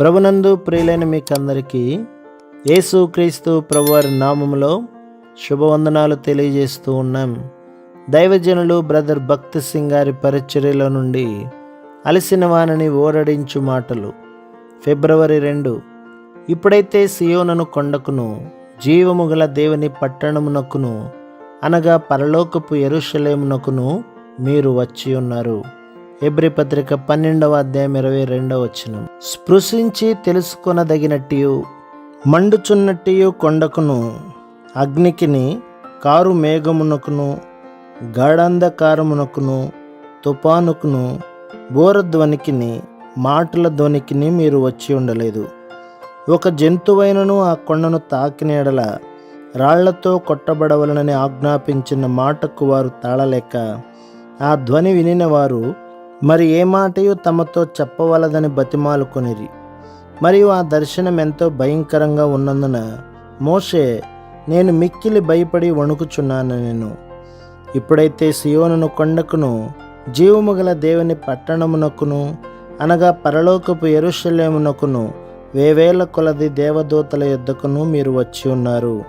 ప్రభునందు ప్రియులైన మీకందరికీ యేసుక్రీస్తు ప్రభువారి నామములో శుభవందనాలు తెలియజేస్తూ ఉన్నాం. దైవజనులు బ్రదర్ భక్తి సింగ్ గారి పరిచర్యలో నుండి అలసిన వానని ఓరడించు మాటలు. ఫిబ్రవరి రెండు. ఇప్పుడైతే సియోనను కొండకును జీవము గల దేవుని పట్టణమునకును అనగా పరలోకపు ఎరుషలేమునకును మీరు వచ్చి ఉన్నారు. ఎబ్రి పత్రిక పన్నెండవ అధ్యాయం ఇరవై రెండవ వచ్చిన స్పృశించి తెలుసుకొనదగినట్టు మండుచున్నట్టు కొండకును అగ్నికిని కారు మేఘమునకును గాఢంధకారమునకును తుపానుకును బోరధ్వనికిని మాటల ధ్వనికిని మీరు వచ్చి ఉండలేదు. ఒక జంతువైనను ఆ కొండను తాకిన ఎడల రాళ్ళతో కొట్టబడవలనని ఆజ్ఞాపించిన మాటకు వారు తాళలేక ఆ ధ్వని వినిన వారు మరి ఏ మాటయు తమతో చెప్పవలదని బతిమాలుకొనిరి. మరియు ఆ దర్శనం ఎంతో భయంకరంగా ఉన్నందున మోషే నేను మిక్కిలి భయపడి వణుకుచున్నాను నేను. ఇప్పుడైతే సియోనును కొండకును జీవము గల దేవుని పట్టణమునకును అనగా పరలోకపు ఎరుషలేమునకును వేవేల కొలది దేవదూతల యుద్ధకును మీరు వచ్చి ఉన్నారు.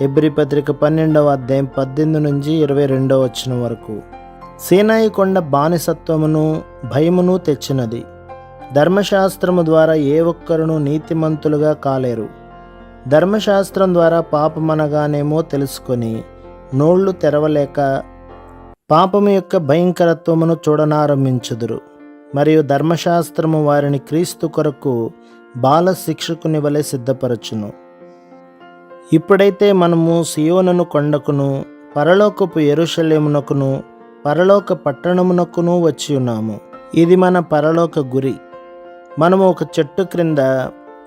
ఎబ్రి పత్రిక పన్నెండవ అధ్యాయం పద్దెనిమిది నుంచి ఇరవై రెండవ వచ్చిన వరకు. సీనాయి కొండ బానిసత్వమును భయమును తెచ్చినది. ధర్మశాస్త్రము ద్వారా ఏ ఒక్కరును నీతిమంతులుగా కాలేరు. ధర్మశాస్త్రం ద్వారా పాపమనగానేమో తెలుసుకొని నోళ్ళు తెరవలేక పాపము యొక్క భయంకరత్వమును చూడనారంభించుదురు. మరియు ధర్మశాస్త్రము వారిని క్రీస్తు కొరకు బాల శిక్షకుని వలె సిద్ధపరచును. ఇప్పుడైతే మనము సియోనను కొండకును పరలోకపు ఎరుషలేమునకును పరలోక పట్టణమునకును వచ్చి ఉన్నాము. ఇది మన పరలోక గురి. మనము ఒక చెట్టు క్రింద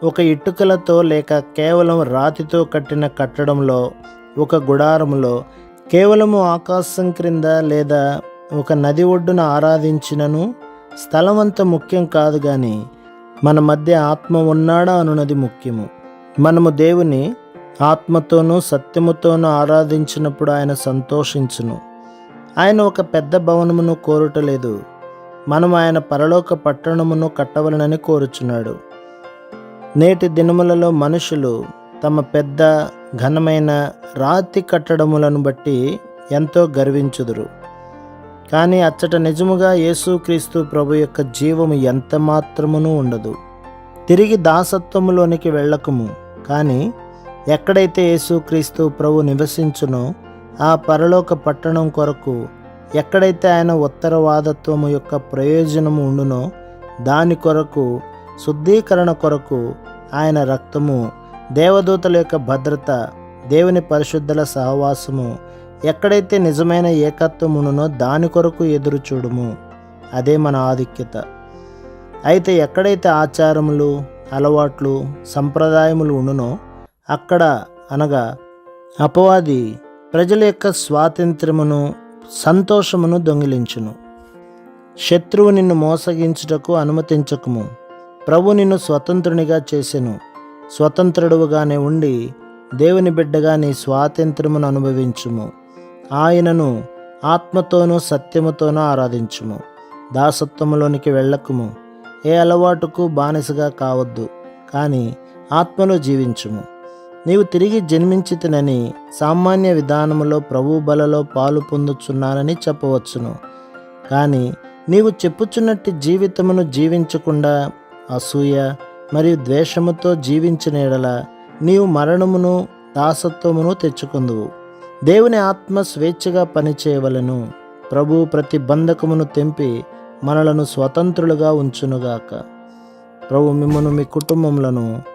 ఒక ఇటుకలతో లేక కేవలం రాతితో కట్టిన కట్టడంలో ఒక గుడారములో కేవలము ఆకాశం క్రింద లేదా ఒక నది ఒడ్డున ఆరాధించినను స్థలం అంత ముఖ్యం కాదు కానీ మన మధ్య ఆత్మ ఉన్నాడా అనున్నది ముఖ్యము. మనము దేవుని ఆత్మతోనూ సత్యముతోనూ ఆరాధించినప్పుడు ఆయన సంతోషించును. ఆయన ఒక పెద్ద భవనమును కోరుటలేదు. మనం ఆయన పరలోక పట్టణమును కట్టవలనని కోరుచున్నాడు. నేటి దినములలో మనుషులు తమ పెద్ద ఘనమైన రాతి కట్టడములను బట్టి ఎంతో గర్వించుదురు. కానీ అచ్చట నిజముగా యేసుక్రీస్తు ప్రభు యొక్క జీవము ఎంత మాత్రమును ఉండదు. తిరిగి దాసత్వములోనికి వెళ్ళకము. కానీ ఎక్కడైతే యేసుక్రీస్తు ప్రభు నివసించునో ఆ పరలోక పట్టణం కొరకు ఎక్కడైతే ఆయన ఉత్తరవాదత్వము యొక్క ప్రయోజనము ఉండునో దాని కొరకు శుద్ధీకరణ కొరకు ఆయన రక్తము దేవదూతల యొక్క భద్రత దేవుని పరిశుద్ధుల సహవాసము ఎక్కడైతే నిజమైన ఏకత్వమునునో దాని కొరకు ఎదురు చూడము. అదే మన ఆధిక్యత. అయితే ఎక్కడైతే ఆచారములు అలవాట్లు సంప్రదాయములు ఉండునో అక్కడ అనగా అపవాది ప్రజల యొక్క స్వాతంత్రమును సంతోషమును దొంగిలించును. శత్రువు నిన్ను మోసగించుటకు అనుమతించకము. ప్రభు నిన్ను స్వతంత్రునిగా చేసెను. స్వతంత్రుడుగానే ఉండి దేవుని బిడ్డగా నీ స్వాతంత్రమును అనుభవించుము. ఆయనను ఆత్మతోనూ సత్యముతోనూ ఆరాధించుము. దాసత్వములోనికి వెళ్ళకుము. ఏ అలవాటుకు బానిసగా కావద్దు. కానీ ఆత్మలో జీవించుము. నీవు తిరిగి జన్మించితినని సామాన్య విధానములో ప్రభు బలలో పాలు పొందుచున్నానని చెప్పవచ్చును. కానీ నీవు చెప్పుచున్నట్టు జీవితమును జీవించకుండా అసూయ మరియు ద్వేషముతో జీవించిన ఎడల నీవు మరణమును దాసత్వమును తెచ్చుకుందువు. దేవుని ఆత్మ స్వేచ్ఛగా పనిచేయవలను. ప్రభు ప్రతి బంధకమును తెంపి మనలను స్వతంత్రులుగా ఉంచునుగాక. ప్రభు మిమ్మను మీ కుటుంబములను